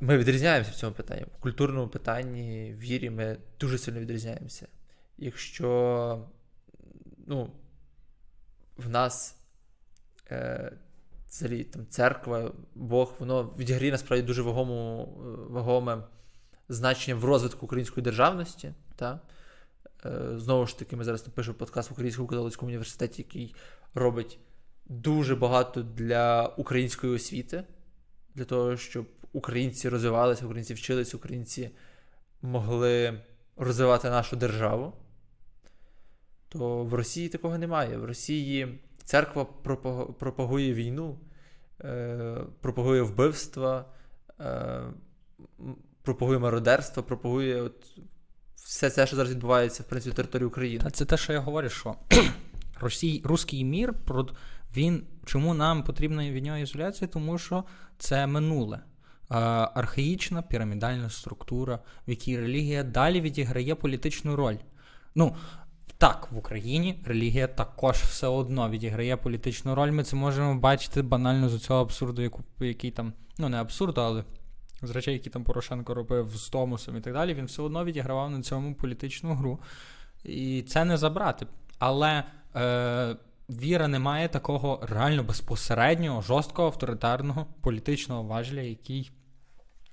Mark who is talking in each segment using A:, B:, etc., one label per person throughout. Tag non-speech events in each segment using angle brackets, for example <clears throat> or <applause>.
A: ми відрізняємося в цьому питанні. В культурному питанні, вірі ми дуже сильно відрізняємося. Якщо ну, в нас е, взагалі, там, церква, Бог, воно відіграє насправді дуже вагому, е, вагоме значення в розвитку української державності. Та? Е, Знову ж таки, ми зараз пишемо подкаст в Українському католицькому університеті, який робить дуже багато для української освіти, для того, щоб українці розвивалися, українці вчилися, українці могли розвивати нашу державу. То в Росії такого немає. В Росії церква пропагує війну, е, пропагує вбивства, е, пропагує мародерство, пропагує от все це, що зараз відбувається в принципі, території України.
B: Та це те, що я говорю, що <clears throat> Росій, руський мір, він чому нам потрібна від нього ізоляція? Тому що це минуле. Архаїчна пірамідальна структура, в якій релігія далі відіграє політичну роль. Ну, так, в Україні релігія також все одно відіграє політичну роль. Ми це можемо бачити банально з цього абсурду, який там, ну не абсурду, але з речей, які там Порошенко робив з Томосом і так далі, він все одно відігравав на цьому політичну гру. І це не забрати. Але е, віра не має такого реально безпосереднього, жорсткого авторитарного політичного важеля, який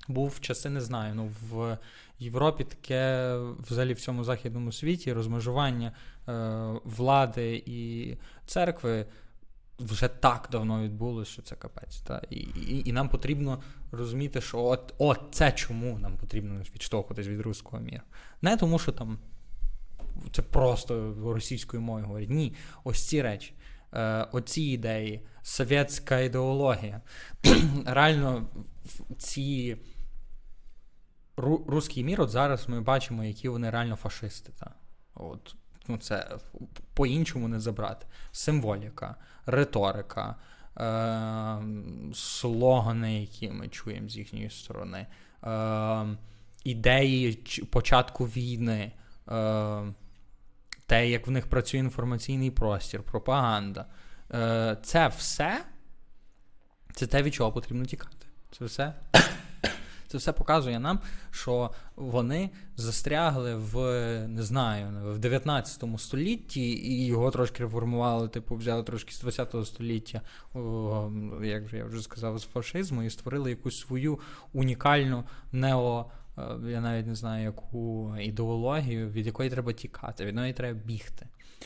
B: був часи, не знаю. Ну, в Європі таке взагалі в цьому західному світі розмежування е, влади і церкви. Вже так давно відбулося, що це капець. Та? І, і, і нам потрібно розуміти, що от, от це чому нам потрібно відштовхуватись від руського міру. Не тому, що там це просто російською мовою говорять. Ні, ось ці речі, е, оці ідеї, совєтська ідеологія. <clears throat> Реально, ці ру, руський мір, от зараз ми бачимо, які вони реально фашисти. Та? От, ну, це по-іншому не забрати. Символіка, риторика, е, слогани, які ми чуємо з їхньої сторони, е, ідеї початку війни, е, те, як в них працює інформаційний простір, пропаганда. Е, це все це те, від чого потрібно тікати. Це все. Це все показує нам, що вони застрягли в не знаю, в 19 столітті і його трошки реформували, типу, взяли трошки з 20 століття, о, як вже я вже сказав, з фашизму, і створили якусь свою унікальну нео. е, Я навіть не знаю, яку ідеологію, від якої треба тікати, від неї треба бігти.